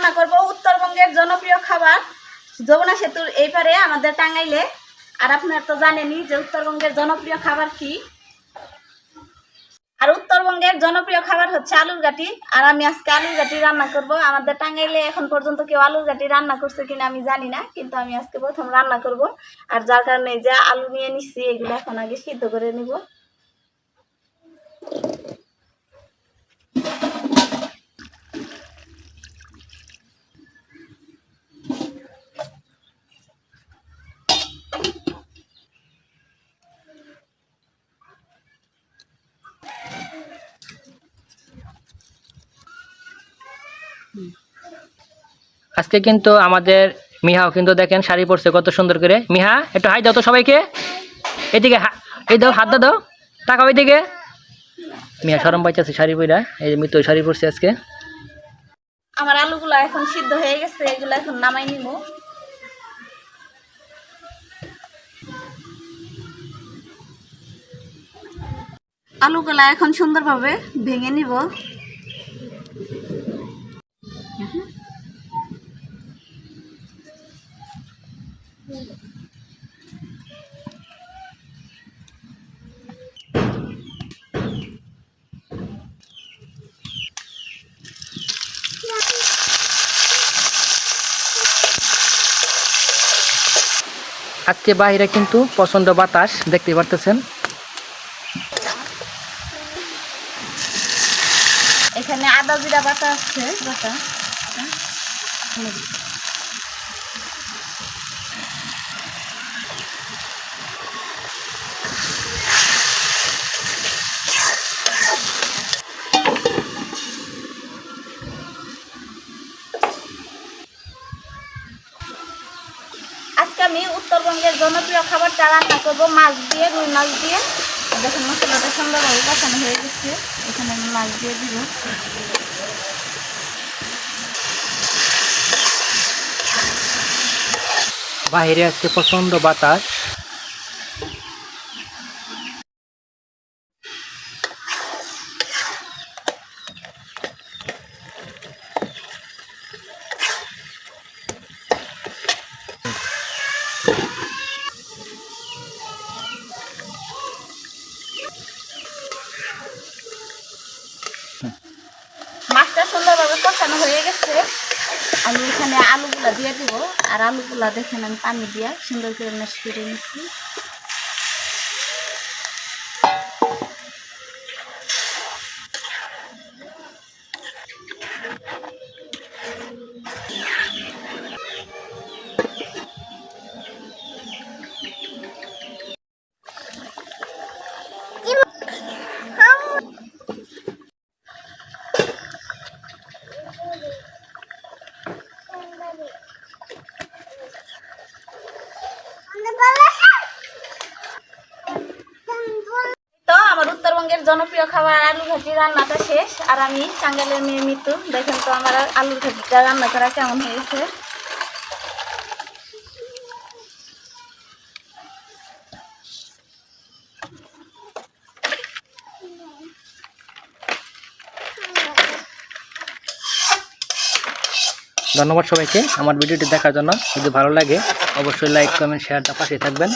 রান্না করব। উত্তরবঙ্গের জনপ্রিয় খাবার যমুনা সেতুর এই পারে আমাদের টাঙ্গাইলে। আর আপনারা তো জানেনই যে উত্তরবঙ্গের জনপ্রিয় খাবার কি। আর উত্তরবঙ্গের জনপ্রিয় খাবার হচ্ছে আলুর গাটি। আর আমি আজকে আলুর গাটি রান্না করব। আমাদের টাঙ্গাইলে এখন পর্যন্ত কেউ আলুর গাটি রান্না করছে কিনা আমি জানি না, কিন্তু আমি আজকে প্রথম রান্না করব। আর যার কারণে যে আলু নিয়ে নিচ্ছি এগুলো এখন আগে সিদ্ধ করে নিব। আজকে কিন্তু আমাদের মিহাও কিন্তু দেখেন শাড়ি পরছে কত সুন্দর করে। মিহা, একটু হাই দাও তো সবাইকে। এদিকে এই দাও, হাত দাও টাকা ওইদিকে মিয়া সরম পাইতেছে শাড়ি পইরা। এই মিতো শাড়ি পরছে আজকে। আমার আলুগুলো এখন সিদ্ধ হয়ে গেছে, এগুলো এখন নামাই নিব। আলুগুলা এখন সুন্দরভাবে ভেঙে নিব। আজকে বাইরে কিন্তু পছন্দ বাতাস দেখতে পারতেছেন। এখানে আদা জিরা বাটা আছে বাটা আজকে আমি উত্তরবঙ্গের জনপ্রিয় খাবারটা রান্না করব, মাছ দিয়ে, রুই মাছ দিয়ে। দেখুন মশলাটা সুন্দরভাবে কষানো হয়ে গেছে। এখানে আমি মাছ দিয়ে দিব। বাইরে আজকে প্রচণ্ড বাতাস। মাছটা সুন্দরভাবে কষানো হয়ে গেছে। আমি এখানে আলুগুলা দিয়ে দিব। আর আলুগুলা দেখেন আমি পানি দিয়ে সুন্দর করে ম্যাশ করে নিচ্ছি তো আমার উত্তরবঙ্গের জনপ্রিয় খাবার আলু ভাজি রান্নাটা শেষ, আর আমি টাঙ্গালের মেয়ে মৃত্যু দেখেন তো আমার আলু ভাজিটা রান্না করা কেমন হয়েছে। ধন্যবাদ সবাইকে আমার ভিডিওটি দেখার জন্য। যদি ভালো লাগে, অবশ্যই লাইক কমেন্ট শেয়ারটা পাশে থাকবেন।